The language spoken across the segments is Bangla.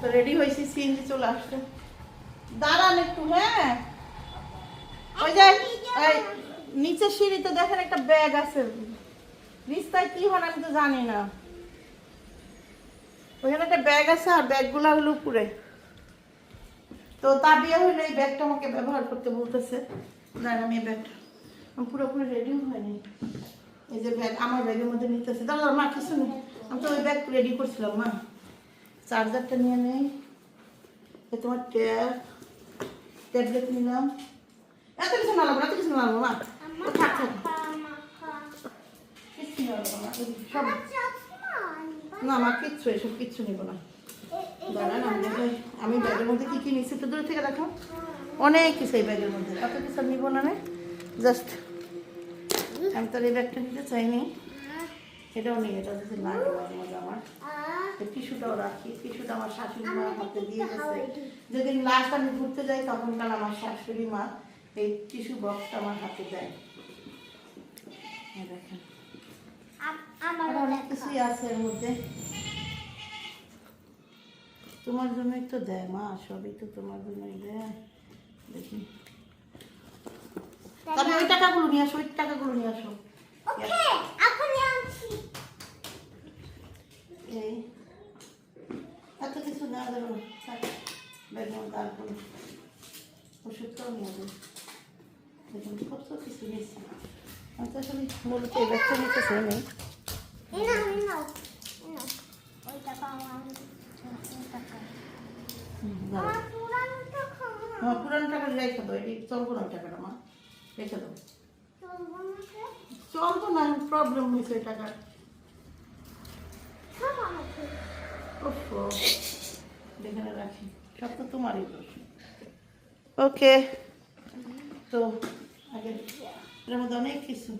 তো রেডি হয়েছি সিএনজি চলে আসছে। দাঁড়ান একটু হ্যাঁ? ওই যে নিচে সিঁড়িতে দেখেন একটা ব্যাগ আছে। রিস্তায় কি হয় আমি তো জানি না। ওইখানে একটা ব্যাগ আছে আর ব্যাগগুলো হলো উপরে। তো তার বিয়ে হইলে এই ব্যাগটা আমাকে ব্যবহার করতে বলতেছে। না আমি এই ব্যাগটা পুরোপুরি রেডিও হয়নি। এই যে ব্যাগ আমার ব্যাগের মধ্যে নিতেছে। দাদা মা কিছু নেই আমি তো ওই ব্যাগ রেডি করছিলাম মা। চার্জারটা নিয়ে নেই। এ তোমার ট্যাব ট্যাবলেট নিলাম। এত কিছু না লাগবে এত কিছু না লাগবে মা থাক থাক। না না মা কিচ্ছু এসব কিচ্ছু নিব না। দাঁড়ান আমি ব্যাগের মধ্যে কি কি নিচ্ছি দূর থেকে দেখো। অনেক কিছু এই ব্যাগের মধ্যে। কত কিছু নিব না জাস্ট আমি তো আর এই ব্যাগটা নিতে চাইনি। এটাও নেই এটা মাঝে মাঝে আমার টিস্যুটাও রাখি টিস্যুটা আমার শাশুড়ি মা হাতে দিয়ে গেছে। যেদিন লাস্ট আমি ঘুরতে যাই তখনকার আমার শাশুড়ি মা এই টিস্যু বক্সটা আমার হাতে দেয়। দেখেন। অনেক কিছুই আছে এর মধ্যে। তোমার জন্যই তো দেয় মা সবই তো তোমার জন্যই দেয়। দেখি। তবে ওই টাকাগুলো নিয়ে আসো ওই টাকাগুলো নিয়ে আসো। এই। এত কিছু না মধ্যে আর কোনো ওষুধটাও নিয়ে যাবে দেখুন কত কিছু নিয়েছি। আমি তো আসলে মূলত এই ব্যাগটা নিতে চাই নেই পুরানো টাকা। রেখে দাও এটি চলবো না টাকাটা মা রেখে দাও। চলবো না প্রবলেম হয়েছে ওই ওফো। রাখি। সব তো তোমারই ওকে। তো আগে এর মধ্যে অনেক কিছু।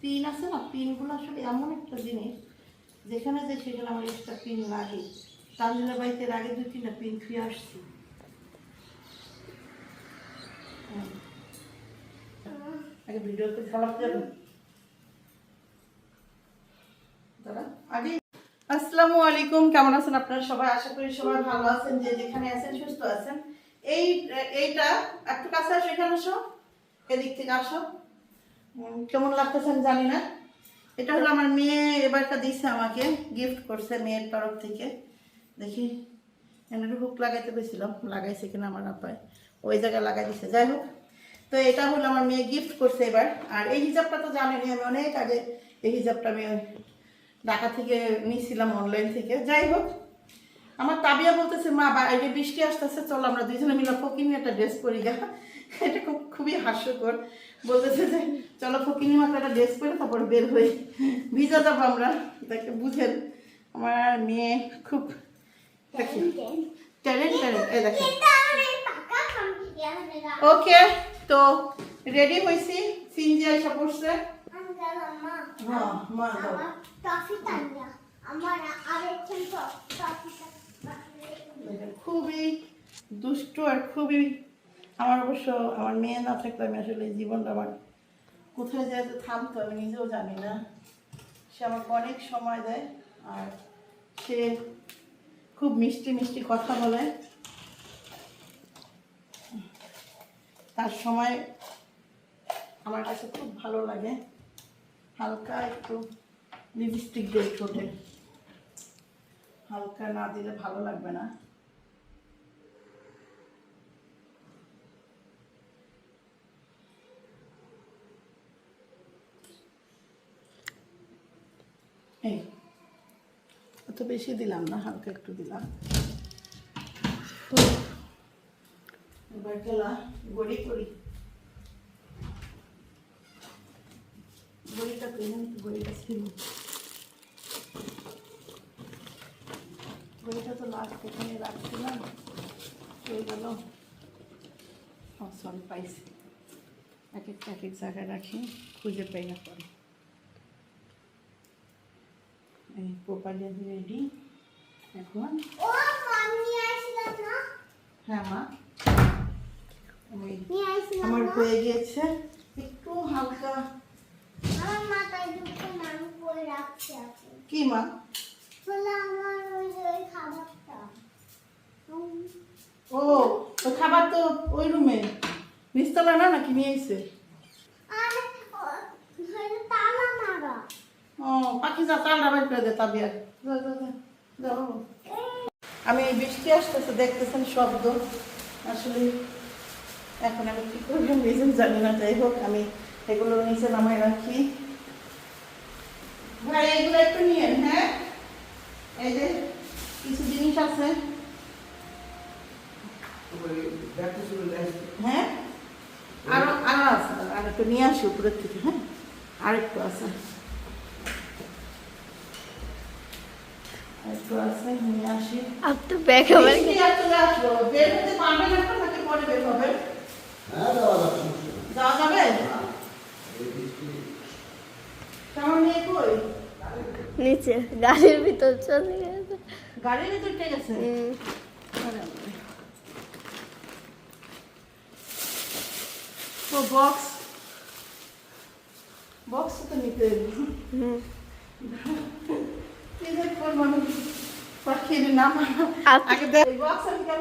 পিন আছে না? পিনগুলো আসলে এমন একটা জিনিস যেখানে যে সেখানে আমার একটা পিন লাগে। তানজিলা বাড়িতে আগে দুই তিনটা পিন ফিরে আসছি। আগে ভিডিও করে চালাতে যাবে আগে। আসসালামু আলাইকুম, কেমন আছেন আপনারা সবাই? আশা করি সবাই ভালো আছেন, যে যেখানে আছেন, সুস্থ আছেন। এই, এইটা, একটু কাছে আসো, এখানে আসো। এদিক থেকে আসো। কেমন লাগতেছে আমি জানি না। এটা হলো আমার মেয়ে, এবারটা দিছে আমাকে গিফট করছে মেয়ের তরফ থেকে। দেখি একটু হুক লাগাইতে পেয়েছিলাম। লাগাইছে কিনা আমার আপায় ওই জায়গায় লাগাই দিছে। যাই হোক। তো এটা হলো আমার মেয়ে গিফট করছে এবার। আর এই হিজাবটা তো জানেনি আমি অনেক আগে এই হিজাবটা আমি ঢাকা থেকে নিয়েছিলাম অনলাইন থেকে। যাই হোক আমার তাবিয়া বলতেছে মা বাইরে বৃষ্টি আসতেছে চলো আমরা দুইজনে মিলে ফকিনি একটা ড্রেস পরি গা। এটা খুব খুবই হাস্যকর। বলতেছে যে চলো ফকিনি মাত্র একটা ড্রেস পরে তারপর বের হই। ভিজা যাব আমরা তাকে বুঝেন। আমার মেয়ে খুব দেখি ট্যালেন্ট ট্যালেন্ট এই দেখেন। ওকে তো রেডি হয়েছি? সিনজি এসে পড়ছে খুবই দুষ্ট আর খুবই আমার অবশ্য আমার মেয়ে না থাকলে আমি আসলে জীবনটা আমার কোথায় যায় তো থামতো আমি নিজেও জানি না। সে আমাকে অনেক সময় দেয় আর সে খুব মিষ্টি মিষ্টি কথা বলে। তার সময় আমার কাছে খুব ভালো লাগে। হালকা একটু লিপস্টিক দিয়ে ঠোঁটে। হালকা না দিলে ভালো লাগবে না। এই, অত বেশি দিলাম না, হালকা একটু দিলাম। গড়ি করি গড়িটা কিনুন গড়িটা ছিল বইটা তো লাস্ট এখানে রাখছিলাম হয়ে গেল সরি পাইছি এক একটা এক এক জায়গায় রাখি খুঁজে পাই না পরে এই প্রপারলি রেডি এখন হ্যাঁ মা আমার হয়ে গিয়েছে। একটু হালকা। কি মা? ও তো খাবার তো ওই রুমে। নিস্তলা না নাকি নিয়ে এসে ও- পাখি যা বের করে দে তাবিয়ার যা, যা, যা, যা বাবা। আমি বৃষ্টি আসতেছে দেখতেছেন শব্দ। আসলে এখন আমি কী করব? রিজন জানি না যাই হোক আমি এগুলো নিচে নামাই রাখি। ভাই এগুলো একটু নিয়েন হ্যাঁ? এই যে কিছু জিনিস আছে। হ্যাঁ? আর একটু নিয়ে আসি উপরের থেকে হ্যাঁ? আরেকটু আছে। আর তো ব্যাগ হবে। আসব। বের হতে পারবে না তাকে পরে বের হবে। হ্যাঁ যাওয়া যাবে? নিচে গাড়ির ভিতর চলে গেছে। গাড়ির ভিতর ঠিক আছে তো বক্স। বক্স তো পাখি নাম? আগে বক্স আমি কেন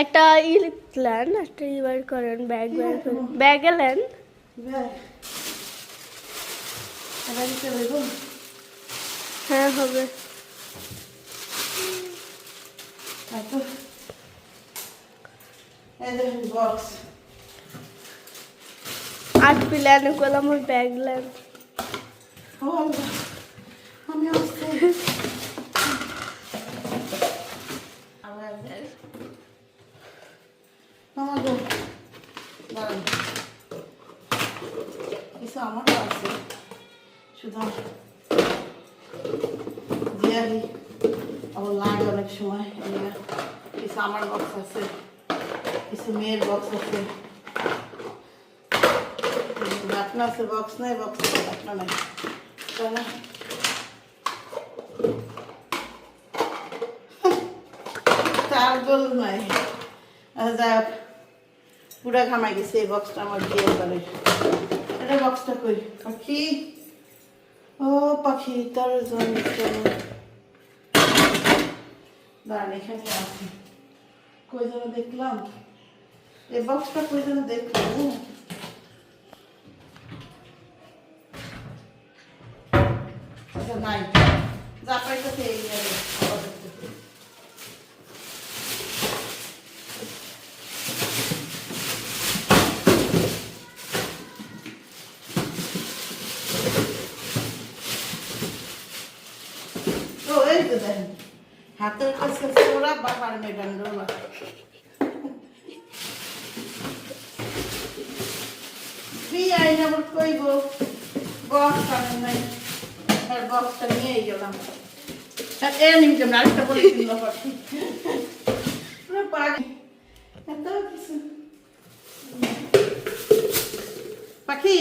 একটা ই লিখলেন একটা ই বার করেন ব্যাগ বার করেন। ব্যাগ। এলেন ব্যাগ দিতে হ্যাঁ হবে। আট প্ল্যান করলাম আমার ব্যাগ লেন ও আল্লাহ, আমি আসতে মামা গো দাঁড়ান কিছু আমারও আছে শুধু জিয়ারি আমার লাগে অনেক সময় এগুলা। কিছু আমার বক্স আছে। কিছু মেয়ের বক্স আছে। ডাকনা আছে বক্স নাই বক্স আছে, ডাকনা নাই। গোল নাই। আর পুরা ঘামাই গেছে এই বক্সটা আমার বিয়ে করে এটা বক্সটা কই? পাখি? ও, পাখি, তার জন্য। দাঁড়ান, এখানে আছে। কই যেন দেখলাম এই বক্সটা কই যেন দেখলাম ও। আচ্ছা নাই যা পাইতেছে এই যাবে আপাতত। ও এই তো দেখেন হাতের কাছে ওরা বাবার মেডান পাখি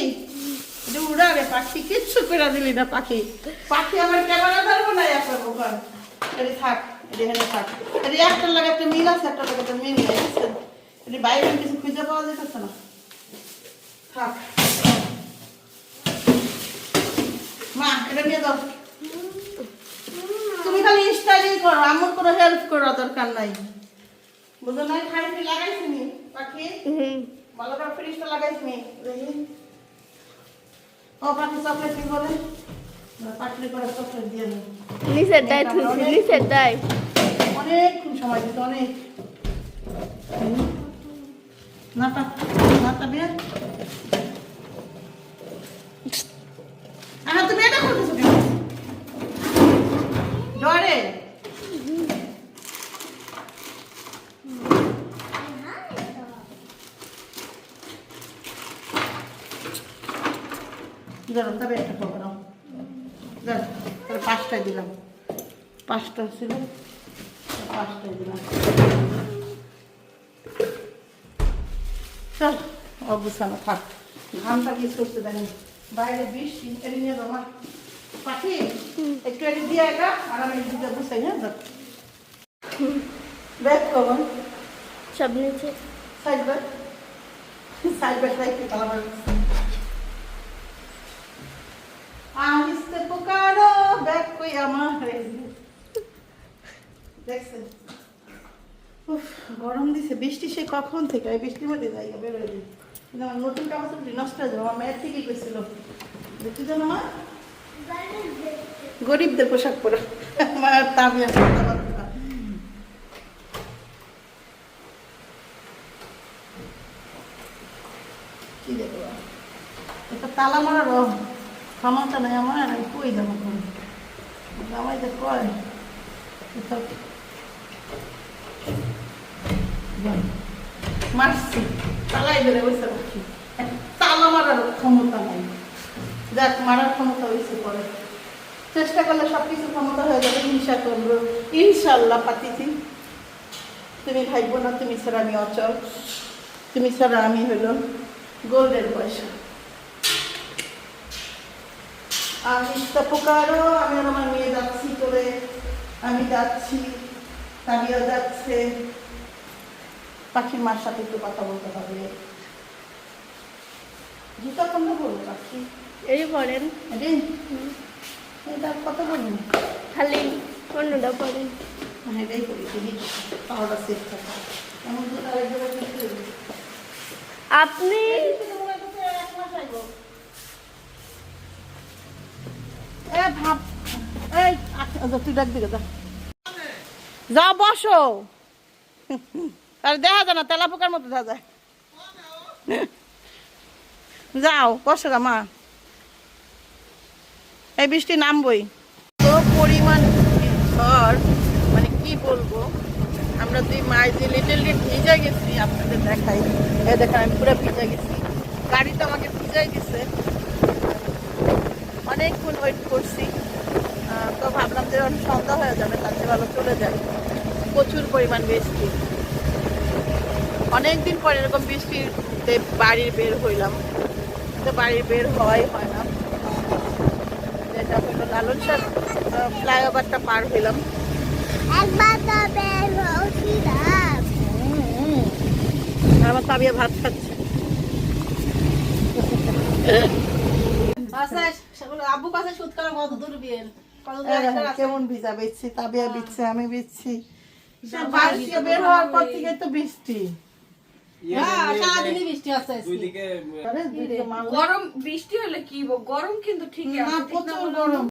পাখি, কিচ্ছু করে দিলি না পাখি। পাখি আমার ক্যামেরা ধরবো না একটা ওখান? এটি থাক এটি হেনে থাক। এটি একটা লাগে একটা মিল আছে একটা লাগে একটা মিল নেই বুঝছেন? এটি বাইরে কিছু খুঁজে পাওয়া যেতেছে না। থাক। মা এটা নিয়ে দাও তুমি খালি স্টাইলিং করো আমার কোনো হেল্প করার দরকার নাই। বুঝো না খাই লাগাইছি নি? পাখি? ভালো করে ফ্রিজটা লাগাইছি নি? ও পাখি চকলেট কি বলে? নিচের দায় থুইছি নিচের দায়। অনেকক্ষণ সময় দিত অনেক। নাটা নাটা বিয়ে আহা তুমি এটা করতেছো কেন ডরে ধরো তবে একটা খবর দাও ধরো তাহলে পাঁচটায় দিলাম পাঁচটা ছিল পাঁচটায় দিলাম চল অবসানো থাক ঘামটা কি করতে দেন বাইরে বৃষ্টি এড়িয়ে নিয়ে যাব পাখি একটু এটি দিয়ে একা আর আমি দিতে বসাই হ্যাঁ ধর ব্যাগ কখন সব নিচে সাইড ব্যাগ সাইড ব্যাগ রাখি কালার আহিস্তে খুব কই আমার এই যে। দেখছেন উফ, গরম দিছে, বৃষ্টি সে কখন থেকে? এই বৃষ্টির মধ্যে যাই বেরোয় কিন্তু আমার নতুন কাপড় চোপড়ি নষ্ট হয়ে যাবে। আমার ঠিকই গেছিল দেখছি তো মা গরিবদের পোশাক পরে। আমার কথাবার্তা কি দেখব? এটা তালা মারার ক্ষমতা নাই আমার আমি কই যাব জামাই যে কয়। মারছি। তালাই বেড়ে বসে রাখি। তালা মারার ক্ষমতা নাই। যাক মারার ক্ষমতা হয়েছে পরে। চেষ্টা করলে সব কিছু ক্ষমতা হয়ে যাবে, হিংসা করব। ইনশাল্লাহ, পাতিছি। তুমি ভাইব না, তুমি ছাড়া আমি অচল। তুমি ছাড়া আমি হলো গোল্ডের পয়সা। আমি তো পুকারো আমি আমার মেয়ে যাচ্ছি করে আমি যাচ্ছি তামিও যাচ্ছে। পাখির মার সাথে একটু কথা বলতে হবে। জুতা কোনটা বলব পাখি? এই পড়েন রে এটা কত বলব? খালি অন্যটা পড়েন মানে এটাই করি পাওয়াটা সেফ থাকে। এমন হবে। আপনি ভাব এই আচ্ছা তুই ডাক দিকে যা। যা বসো। আর দেখা যায় না তেলা পোকার মতো দেখা যায়। যাও গা মা। এই বৃষ্টি নামবই। তো পরিমাণ ঝড় মানে কি বলব? আমরা দুই মাই যে লিটল লিট ভিজে গেছি, আপনাদের দেখাই। এ দেখেন, আমি পুরো ভিজে গেছি। গাড়িটা আমাকে ভিজাই দিছে। অনেকক্ষণ ওয়েট করছি। তো ভাবলাম যে অনেক সন্ধ্যা হয়ে যাবে, তার চেয়ে ভালো চলে যায়। প্রচুর পরিমাণ বৃষ্টি। অনেকদিন পর এরকম বৃষ্টিতে বাড়ির বের হইলাম। তো বাড়ির বের হওয়াই হয় না। যেটা হলো লালন শাহ ফ্লাইওভারটা পার হইলাম। আমার তাবিয়া ভাত খাচ্ছে। আব্বু কাছে সুদ করা কত দূর রাস্তা। কেমন ভিজা বেচছি তাবিয়া বিচ্ছে আমি বিচ্ছি। বের হওয়ার পর। থেকে তো বৃষ্টি। গরম বৃষ্টি হলে কি গরম কিন্তু ঠিক না আছে